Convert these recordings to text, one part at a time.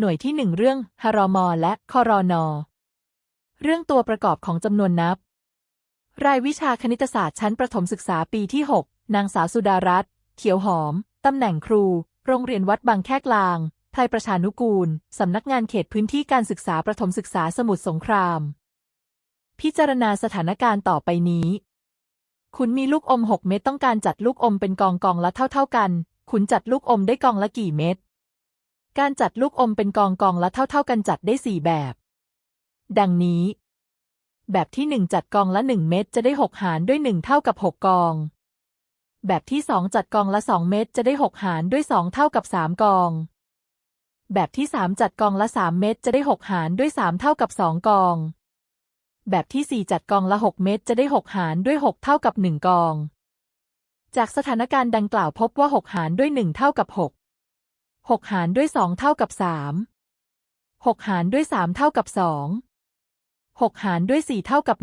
หน่วยที่หนึ่งเรื่องฮารอมอและคอรอนอเรื่องตัวประกอบของจำนวนนับ รายวิชาคณิตศาสตร์ชั้นประถมศึกษาปีที่ 6 นางสาวสุดารัตน์เขียวหอม ตำแหน่งครู โรงเรียนวัดบางแคกลางไทยประชานุกูล สำนักงานเขตพื้นที่การศึกษาประถมศึกษาสมุทรสงคราม พิจารณาสถานการณ์ต่อไปนี้ คุณมีลูกอม 6 เม็ดต้องการจัดลูกอมเป็นกองกองละเท่าๆกัน คุณจัดลูกอมได้กองละกี่เม็ด การจัดลูกอมเป็นกองกองละเท่า ๆ กันจัดได้4แบบ ดังนี้ แบบที่1จัดกองละ1เม็ดจะได้6หารด้วย1เท่ากับ6กอง แบบที่2จัดกองละ2เม็ดจะได้6หารด้วย2เท่ากับ3กอง แบบที่3จัดกองละ3เม็ดจะได้6หารด้วย3เท่ากับ2กอง แบบที่4จัดกองละ6เม็ดจะได้6หารด้วย6เท่ากับ1กอง จากสถานการณ์ดังกล่าวพบว่า6หารด้วย1เท่ากับ6 6 หารด้วย 2 เท่ากับ 3 6 หารด้วย 3 เท่ากับ 2 6 หารด้วย 4 เท่ากับ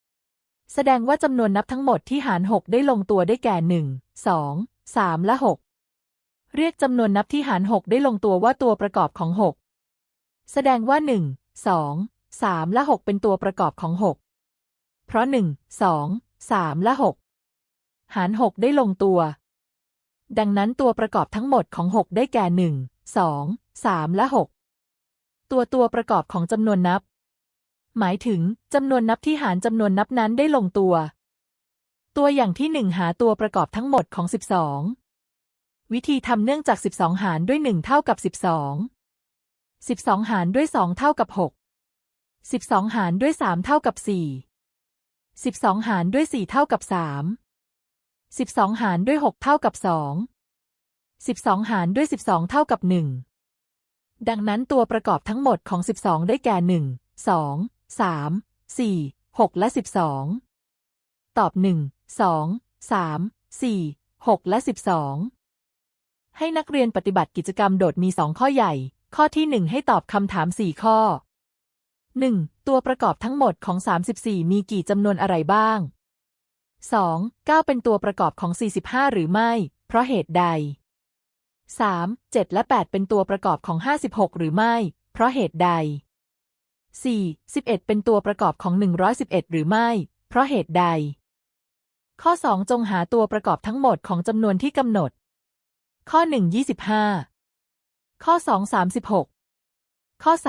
1 แสดงว่าจำนวนนับทั้งหมดที่หาร 6 ได้ลงตัวได้แก่ 1 2 3 และ 6 เรียกจำนวนนับที่หาร 6 ได้ลงตัวว่าตัวประกอบของ 6 แสดงว่า 1 2 3 และ 6 เป็นตัวประกอบของ 6 เพราะ 1 2 3 และ 6 หาร 6 ได้ลงตัว ดังนั้นตัวประกอบทั้งหมดของ 6 ได้แก่ 1 2 3 และ 6 ตัวตัวประกอบของจำนวนนับ หมายถึงจำนวนนับที่หารจำนวนนับนั้นได้ลงตัว ตัวอย่างที่ 1 หาตัวประกอบทั้งหมดของ 12 วิธีทำเนื่องจาก 12 หารด้วย 1 เท่ากับ 12 12 หารด้วย 2 เท่ากับ 6 12 หารด้วย 3 เท่ากับ 4 12 หารด้วย 4 เท่ากับ 3 12 หารด้วย 6 เท่ากับ 2 12 หารด้วย 12 เท่ากับ 1 ดังนั้นตัวประกอบทั้งหมดของ 12 ได้แก่ 1 2 3 4 6 และ 12 ตอบ 1 2 3 4 6 และ 12 ให้นักเรียนปฏิบัติกิจกรรมโดดมี 2 ข้อใหญ่ ข้อที่ 1 ให้ตอบคำถาม 4 ข้อ 1. ตัวประกอบทั้งหมดของ 34 มีกี่จำนวนอะไรบ้าง 2. 9 เป็นตัวประกอบของ 45 หรือไม่ เพราะเหตุใด 3. 7 และ 8 เป็นตัวประกอบของ 56 หรือไม่ เพราะเหตุใด 4. 11 เป็นตัวประกอบของ 111 หรือไม่ เพราะเหตุใด ข้อ 2 จงหาตัวประกอบทั้งหมดของจำนวนที่กำหนด ข้อ 1 25 ข้อ 2 36 ข้อ 3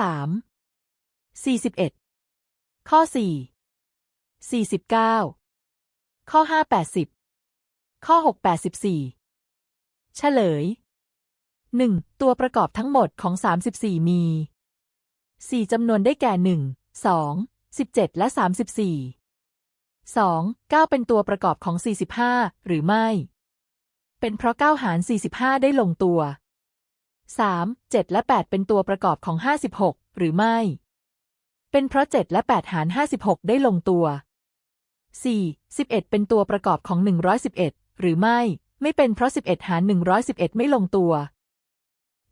41 ข้อ 4 49 ข้อ5 80ข้อ6 84เฉลย 1. ตัวประกอบทั้งหมดของ34มี4จำนวนได้แก่1 2 17และ34 2. 9เป็นตัวประกอบของ45หรือไม่ เป็นเพราะ9หาร45ได้ลงตัว 3. 7และ8เป็นตัวประกอบของ56หรือไม่ เป็นเพราะ7และ8หาร56ได้ลงตัว 4. 11 เป็นตัวประกอบของ 111 หรือไม่ ไม่เป็นเพราะ 11 หาร 111 ไม่ลงตัว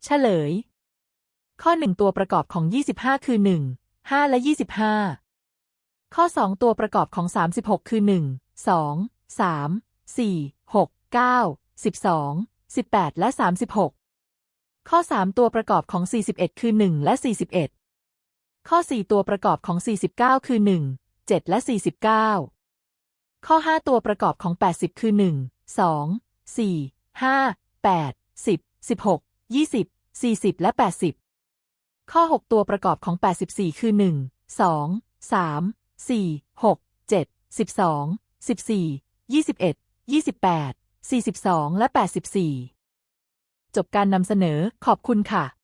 เฉลย ข้อ 1 ตัวประกอบของ 25 คือ 1 5 และ 25 ข้อ 2 ตัวประกอบของ 36 คือ 1 2 3 4 6 9 12 18 และ 36 ข้อ 3 ตัวประกอบของ 41 คือ 1 และ 41 ข้อ 4 ตัวประกอบของ 49 คือ 1 7 และ 49 ข้อ 5 ตัวประกอบของ 80 คือ 1 2 4 5 8 10 16 20 40 และ 80 ข้อ 6 ตัวประกอบของ 84 คือ 1 2 3 4 6 7 12 14 21 28 42 และ 84 จบการนำเสนอขอบคุณค่ะ